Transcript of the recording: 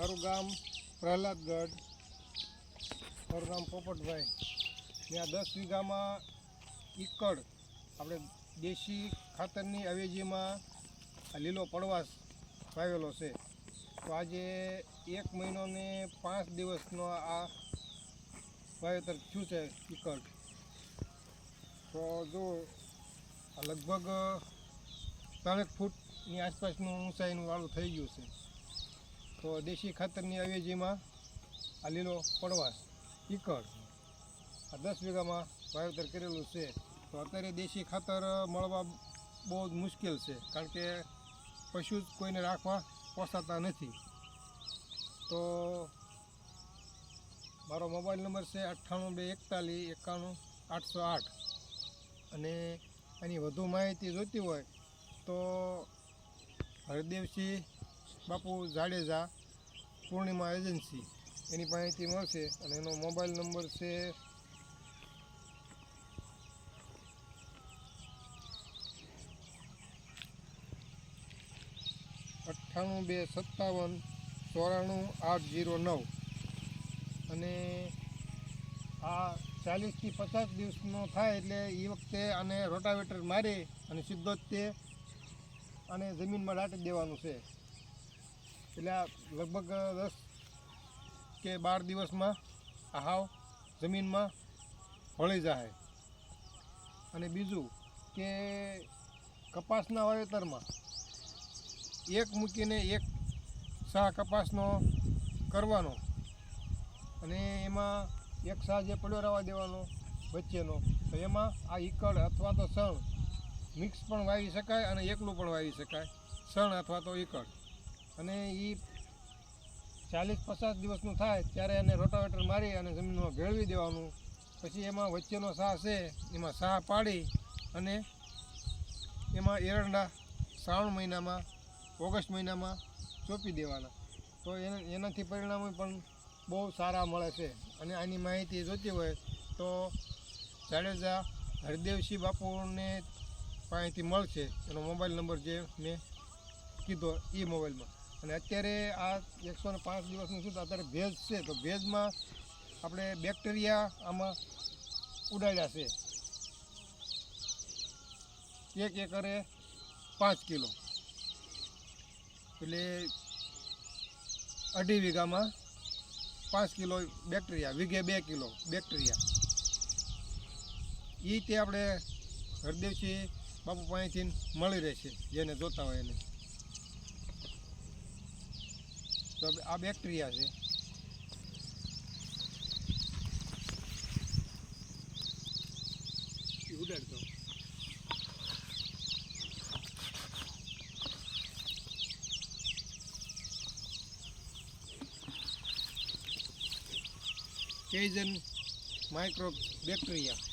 મારું ગામ પ્રહલાદગઢ. મારું ગામ પોપટભાઈ. ત્યાં દસ વીઘામાં ઈકડ આપણે દેશી ખાતરની અવેજીમાં લીલો પડવાશ વાવેલો છે. તો આજે એક મહિનો ને પાંચ દિવસનો આ વાવેતર થયું છે ઈકડ. તો જો લગભગ ત્રણેક ફૂટની આસપાસનું ઊંચાઈનું વાળું થઈ ગયું છે. તો દેશી ખાતરની અવેજીમાં આ લીલો પડવાશ ઈકળ, આ દસ વીઘામાં વાવેતર કરેલું છે. તો અત્યારે દેશી ખાતર મળવા બહુ જ મુશ્કેલ છે, કારણ કે પશુ જ કોઈને રાખવા પોસાતા નથી. તો મારો મોબાઈલ નંબર છે અઠ્ઠાણું બે એકતાલીસ એકાણું આઠસો આઠ. અને એની વધુ માહિતી જોઈતી હોય તો હરદેવસિંહ બાપુ જાડેજા પૂર્ણિમા એજન્સી. એની માહિતી મળશે અને એનો મોબાઈલ નંબર છે અઠ્ઠાણું બે સત્તાવન ચોરાણું આઠ જીરો નવ. અને આ ચાલીસથી પચાસ દિવસનો થાય એટલે એ વખતે આને રોટાવેટર મારી અને સીધો તે આને જમીનમાં દાટી દેવાનું છે. એટલે આ લગભગ દસ કે બાર દિવસમાં આ હાવ જમીનમાં ભળી જાય અને બીજું કે કપાસના વાવેતરમાં એક મૂકીને એક સા કપાસનો કરવાનો અને એમાં એક સા જે પડ્યો રહેવા દેવાનો વચ્ચેનો, તો એમાં આ ઈકડ અથવા તો સણ મિક્સ પણ વાવી શકાય અને એકલું પણ વાવી શકાય. સણ અથવા તો ઈકડ અને એ ચાલીસ પચાસ દિવસનું થાય ત્યારે એને રોટાવેટર મારી અને જમીનમાં ભેળવી દેવાનું. પછી એમાં વચ્ચેનો સાહ છે, એમાં સા પાડી અને એમાં એરંડા શ્રાવણ મહિનામાં, ઓગસ્ટ મહિનામાં ચોપી દેવાના. તો એ એનાથી પરિણામો પણ બહુ સારા મળે છે. અને આની માહિતી જોતી હોય તો જાડેજા હરદેવસિંહ બાપુને માહિતી મળશે. એનો મોબાઈલ નંબર જે મેં કીધો એ મોબાઈલમાં. અને અત્યારે આ એકસો ને પાંચ દિવસનું શું અત્યારે ભેજ છે, તો ભેજમાં આપણે બેક્ટેરિયા આમાં ઉડાડ્યા છે. એક એકરે પાંચ કિલો. એટલે અઢી વીઘામાં પાંચ કિલો બેક્ટેરિયા, વીઘે બે કિલો બેક્ટેરિયા. એ તે આપણે હરદેવસિંહ બાપુ પાસેથી મળી રહેશે, જેને જોતા હોય એને. તો આ બેક્ટેરિયા છે. કેઝન માઇક્રો બેક્ટેરિયા